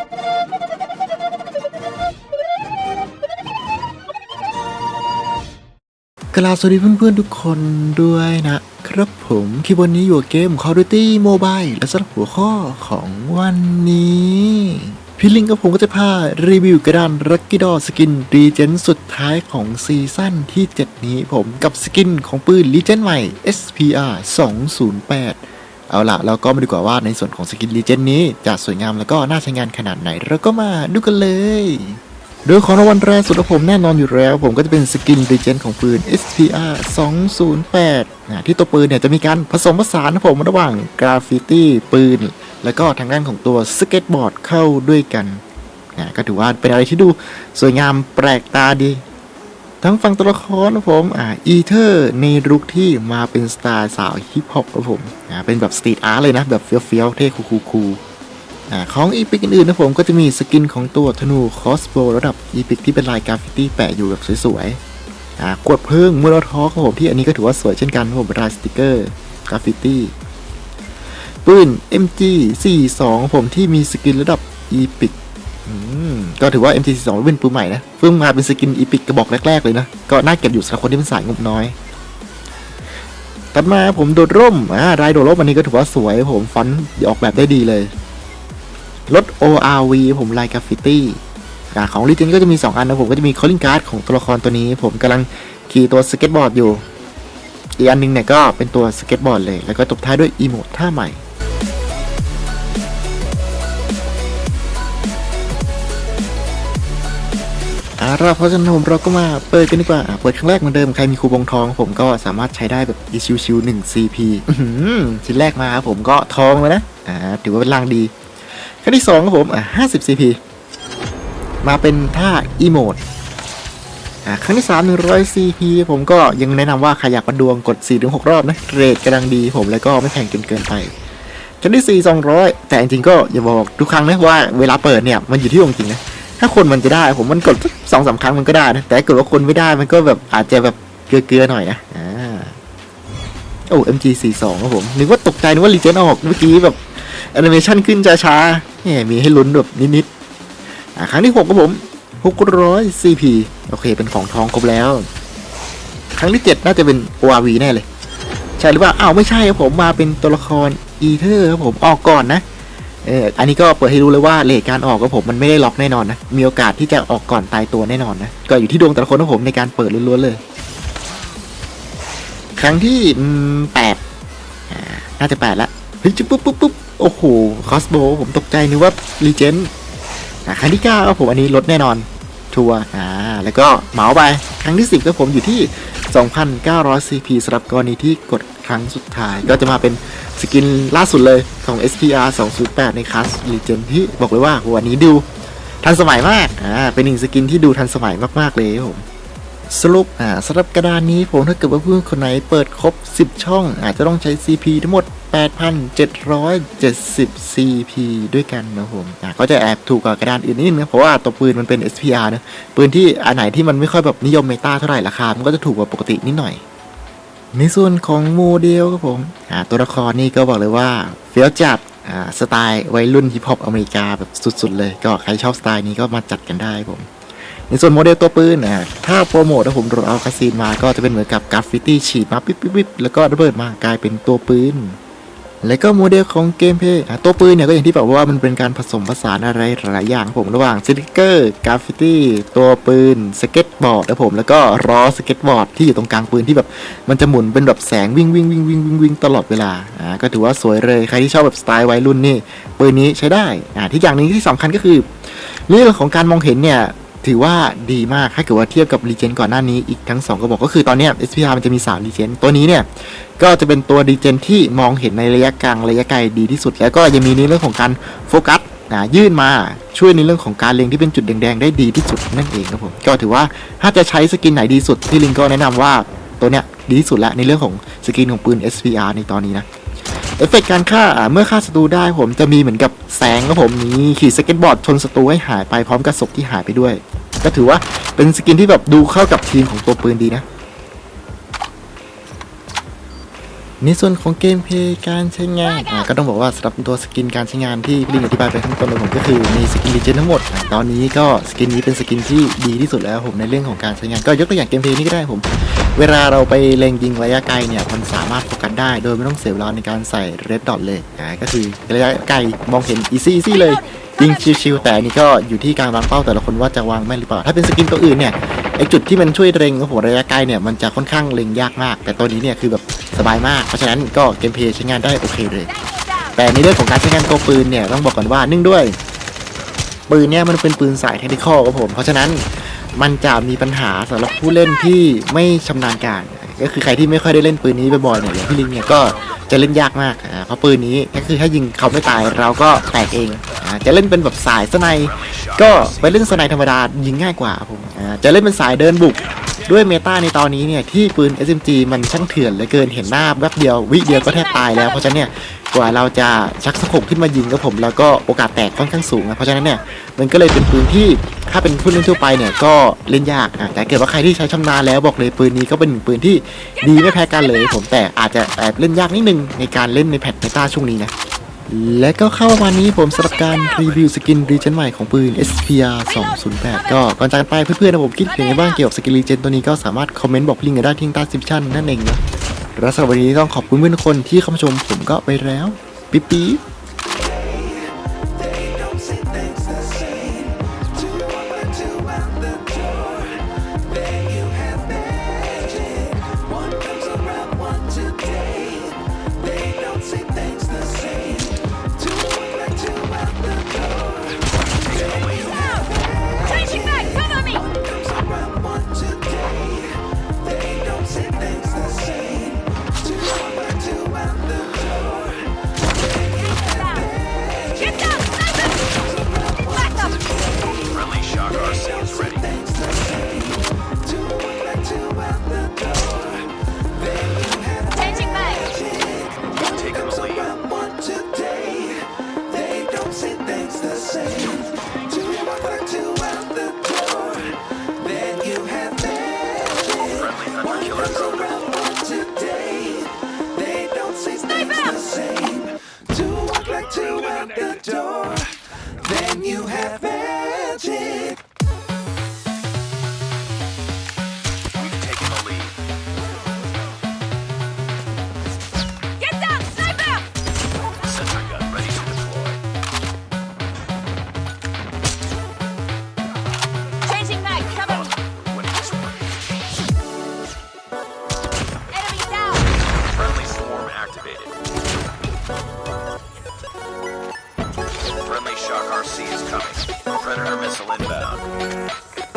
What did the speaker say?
กล่าวสวัสดีเพื่อนๆทุกคนด้วยนะครับผมคลิปวันนี้อยู่เกม Call of Duty Mobile และสำหรับหัวข้อของวันนี้พี่ลิงกับผมก็จะพารีวิวกระดานรักกิดอสกินรีเจนสุดท้ายของซีซั่นที่ 7 นี้ผมกับสกินของปืนรีเจนใหม่ SPR 208 เอาล่ะเราก็มาดูกว่าว่าในส่วนของสกินรีเจนนี้จะสวยงามแล้วก็น่าใช้งานขนาดไหนเราก็มาดูกันเลยโดยของรางวัลแรกสุดของผมแน่นอนอยู่แล้ว ผมก็จะเป็นสกินรีเจนของปืน SPR 208นะที่ตัวปืนเนี่ยจะมีการผสมผสานนะผมระหว่างกราฟฟิตี้ปืน แล้วก็ทางด้านของตัวสเก็ตบอร์ดเข้าด้วยกันนะก็ถือว่าเป็นอะไรที่ดูสวยงามแปลกตาดี ทั้งฝั่งตัวละครนะผมอ่าอีเทอร์ในรุกที่มาเป็นสไตล์สาวฮิปฮอปนะผมอ่าเป็นแบบสตรีทอาร์ตเลยนะ แบบเฟี้ยวๆเท่คูลๆอาของอีพิกอื่นๆนะผมก็จะมีสกินของตัวธนูคอสโบระดับอีพิกที่เป็นลายกราฟฟิตี้แปะอยู่แบบสวยๆอ่ากดเพิ่งมูลทอครับผมที่อันนี้ก็ถือว่าสวยเช่นกันครับผมลายสติกเกอร์กราฟฟิตี้ปืน MG 42ผมที่มีสกินระดับอีพิก ก็ถือว่า MG 42 เป็นปืนใหม่นะเพิ่งมาเป็นสกินอีพิกกระบอกแรก ๆ เลยนะ ก็น่าเก็บอยู่สำหรับคนที่เป็นสายงบน้อยตัดมาผมโดดร่มอ่ารายโดดร่มอันนี้ก็ถือว่าสวยผมฟอนต์ออกแบบได้ดีเลยรถ ORV ผมลายกราฟฟิตี้ของลิเจนก็จะมี 2 อันนะผมก็จะมีคอลลิงการ์ดของตัวละครตัวนี้ ผมกำลังขี่ตัวสเก็ตบอร์ดอยู่ อีกอันหนึงเนี่ยก็เป็นตัวสเก็ตบอร์ดเลย แล้วก็ตบท้ายด้วยอีโมดท่าใหม่ อ่าเราเพราะฉะนั้นผมเราก็มาเปิดกันดีกว่าเปิดครั้งแรกเหมือนเดิมใครมีคูปองทอง ผมก็สามารถใช้ได้แบบอีชิวชิวหนึ่ง CP อื้อหือชิ้นแรกมาครับผมก็ทองเลยนะอ่าถือว่าเป็นรางดีครั้งที่สองครับผมอะ50 CP มาเป็นท่าอีโมดอะครั้งที่3 100 CP ผมก็ยังแนะนำว่าใครอยากประดวงกด4-6รอบนะเรทกำลังดีผมแล้วก็ไม่แพงจนเกินไปครั้งที่4 200 แต่จริงๆก็อย่าบอกทุกครั้งนะว่าเวลาเปิดเนี่ยมันอยู่ที่ดวงจริงนะ ถ้าคนมันจะได้ ผมมันกดสองสามครั้งมันก็ได้นะแต่ถ้าเกิดว่าคนไม่ได้มันก็แบบอาจจะแบบเกลือๆหน่อยนะอ่าโอ้ MG 42 ครับผมนึกว่าตกใจนึกว่ารีเจนออกเมื่อกี้แบบแอนิเมชันขึ้นช้าๆเนี่ยมีให้ลุ้นแบบนิดๆอะครั้งที่6ครับผม600 CP โอเค เป็นของทองครบแล้ว ครั้งที่ 7 น่าจะเป็น ORV แน่เลย ใช่หรือเปล่าอ้าวไม่ใช่ครับผมมาเป็นตัวละครอีเทอร์ครับผมออกก่อนนะ เอออันนี้ก็เปิดให้รู้เลยว่าเลทการออกของผมมันไม่ได้ล็อกแน่นอนนะ มีโอกาสที่จะออกก่อนตายตัวแน่นอนนะ ก็อยู่ที่ดวงแต่ละคนของผมในการเปิดล้วนๆเลย ครั้งที่แปดน่าจะแปดละเฮ้ยจุ๊บปุ๊บปุ๊บปุ๊บโอ้โหคอสโบผมตกใจนึกว่ารีเจนครั้งที่เก้าครับผมอันนี้ลดแน่นอนชัวร์อ่าแล้วก็เหมาไปครั้งที่สิบก็ผมอยู่ที่ 2,900 CP สำหรับกรณีที่กดครั้งสุดท้ายก็จะมาเป็น สกินล่าสุดเลยของ SPR 208 ในคลาส Legend ที่บอกเลยว่าวันนี้ดูทันสมัยมาก อ่า เป็นหนึ่งสกินที่ดูทันสมัยมาก ๆ เลยครับผม สรุป อ่าสำหรับกระดานนี้ผมถ้าเกิดว่าเพื่อนคนไหนเปิดครบ 10 ช่อง อาจจะต้องใช้ CP ทั้งหมด 8,770 CP ด้วยกันนะผม อ่าก็จะแอบถูกกว่ากระดานอื่นนิดนึงนะ เพราะว่าตัวปืนมันเป็น SPR นะ ปืนที่อันไหนที่มันไม่ค่อยแบบนิยมเมตาเท่าไหร่ราคา มันก็จะถูกกว่าปกตินิดหน่อย ในส่วนของโมเดลครับผมตัวละครนี่ก็บอกเลยว่าเฟี้ยวจัดสไตล์วัยรุ่นฮิปฮอปอเมริกาแบบสุดๆ เลย ก็ใครชอบสไตล์นี้ก็มาจัดกันได้ผม ในส่วนโมเดลตัวปืนอะถ้าโปรโมทถ้วผมโดนเอาคาซีนมาก็จะเป็นเหมือนกับกราฟฟิตี้ฉีดมาปิ๊บปิ๊บปิ๊บแล้วก็ระเบิดมากลายเป็นตัวปืน แล้วก็โมเดลของเกมเพย์ตัวปืนเนี่ยก็อย่างที่บอกว่ามันเป็นการผสมผสานอะไรหลายอย่างผมระหว่างสติกเกอร์กราฟฟิตี้ตัวปืนสเก็ตบอร์ดนะผมแล้วก็ล้อสเก็ตบอร์ดที่อยู่ตรงกลางปืนที่แบบมันจะหมุนเป็นแบบแสงวิ่งวิ่งวิ่งวิ่งวิ่งวิ่งตลอดเวลาอ่าก็ถือว่าสวยเลยใครที่ชอบแบบสไตล์วัยรุ่นนี่ปืนนี้ใช้ได้อ่าที่อย่างนึงที่สำคัญก็คือเรื่องของการมองเห็นเนี่ย ถือว่าดีมากถ้าเกิดว่าเทียบกับรีเจนก่อนหน้านี้อีกทั้ง 2ก็บอกก็คือตอนนี้ SPR มันจะมี 3 รีเจนตัวนี้เนี่ย ก็จะเป็นตัวรีเจนที่มองเห็นในระยะกลางระยะไกลดีที่สุด แล้วก็ยังมีในเรื่องของการโฟกัสนะยื่นมาช่วยในเรื่องของการเล็งที่เป็นจุดแดงๆ ได้ดีที่สุดนั่นเองครับผมก็ถือว่าถ้าจะใช้สกินไหนดีสุดพี่ลิงก็แนะนำว่าตัวเนี้ยดีที่สุดแล้วในเรื่องของสกินของปืน SPR ในตอนนี้นะ เอฟเฟกต์การฆ่าเมื่อฆ่าศัตรูได้ผมจะมีเหมือนกับแสงครับผมมีขี่สเก็ตบอร์ดชนศัตรูให้หายไปพร้อมกับศพที่หายไปด้วย ก็ถือว่าเป็นสกินที่แบบดูเข้ากับทีมของตัวปืนดีนะในส่วนของเกมเพลย์การใช้งานอ่าก็ต้องบอกว่าสำหรับตัวสกินการใช้งานที่พี่ลิงอธิบายไปข้างต้นของผมก็คือมีสกินลีเจนทั้งหมดอ่าตอนนี้ก็สกินนี้เป็นสกินที่ดีที่สุดแล้วผมในเรื่องของการใช้งานก็ยกตัวอย่างเกมเพลย์นี่ก็ได้ผม เวลาเราไปเล็งยิงระยะไกลเนี่ยมันสามารถโฟกัสได้โดยไม่ต้องเสียเวลาในการใส่เรดดอทเลยอ่าก็คือระยะไกลมองเห็นอีซี่ซี่เลยยิงชิวๆแต่นนี้ก็อยู่ที่การวางเป้าแต่ละคนว่าจะวางแม่นหรือเปล่า ถ้าเป็นสกินตัวอื่นเนี่ยไอจุดที่มันช่วยเล็งของผมระยะไกลเนี่ยมันจะค่อนข้างเล็งยากมาก แต่ตัวนี้เนี่ยคือแบบสบายมาก เพราะฉะนั้นก็เกมเพลย์ใช้งานได้โอเคเลย แต่ในเรื่องของการใช้งานตัวปืนเนี่ยต้องบอกก่อนว่าเนื่องด้วยปืนเนี่ยมันเป็นปืนสายเทคนิคอลครับผมเพราะฉะนั้น มันจะมีปัญหาสำหรับผู้เล่นที่ไม่ชำนาญการ ก็คือใครที่ไม่ค่อยได้เล่นปืนนี้บ่อยๆเนี่ยอย่างพี่ลิงเนี่ยก็จะเล่นยากมากเพราะปืนนี้ก็คือถ้ายิงเขาไม่ตายเราก็แตกเอง จะเล่นเป็นแบบสายสไนก็ไปเล่นสไนธรรมดายิงง่ายกว่าผมจะเล่นเป็นสายเดินบุก ด้วยเมตาในตอนนี้เนี่ยที่ปืน SMG มันช่างเถื่อนเหลือเกินเห็นหน้าแวบเดียววิเดียวก็แทบตายแล้วเพราะฉะนั้นเนี่ยกว่าเราจะชักสะโขบขึ้นมายิงกับผม แล้วก็โอกาสแตกค่อนข้างสูงนะเพราะฉะนั้นเนี่ยมันก็เลยเป็นปืนที่ถ้าเป็นผู้เล่นทั่วไปเนี่ยก็เล่นยากอะแต่เกิดว่าใครที่ใช้ชำนาญแล้วบอกเลยปืนนี้ก็เป็นหนึ่งปืนที่ดีไม่แพ้กันเลยผมแต่อาจจะแอบเล่นยากนิดนึงในการเล่นในแพทเมตาช่วงนี้นะ และก็เข้าวันนี้ผมสำหรับการรีวิวสกินรีเจนใหม่ของปืน SPR 208 ก็ก่อนจากไปเพื่อนๆนะผมคิดเห็นไงบ้างเกี่ยวกับสกินรีเจนตัวนี้ก็สามารถคอมเมนต์บอกลิงก์กันได้ที่ใต้ซิปชั่นนั่นเองนะและสำหรับวันนี้ต้องขอบคุณเพื่อนทุกคนที่เข้ามาชมผมก็ไปแล้ว ปิ๊บปิ๊บ the door. Then you have Shock RC is coming. Predator missile inbound.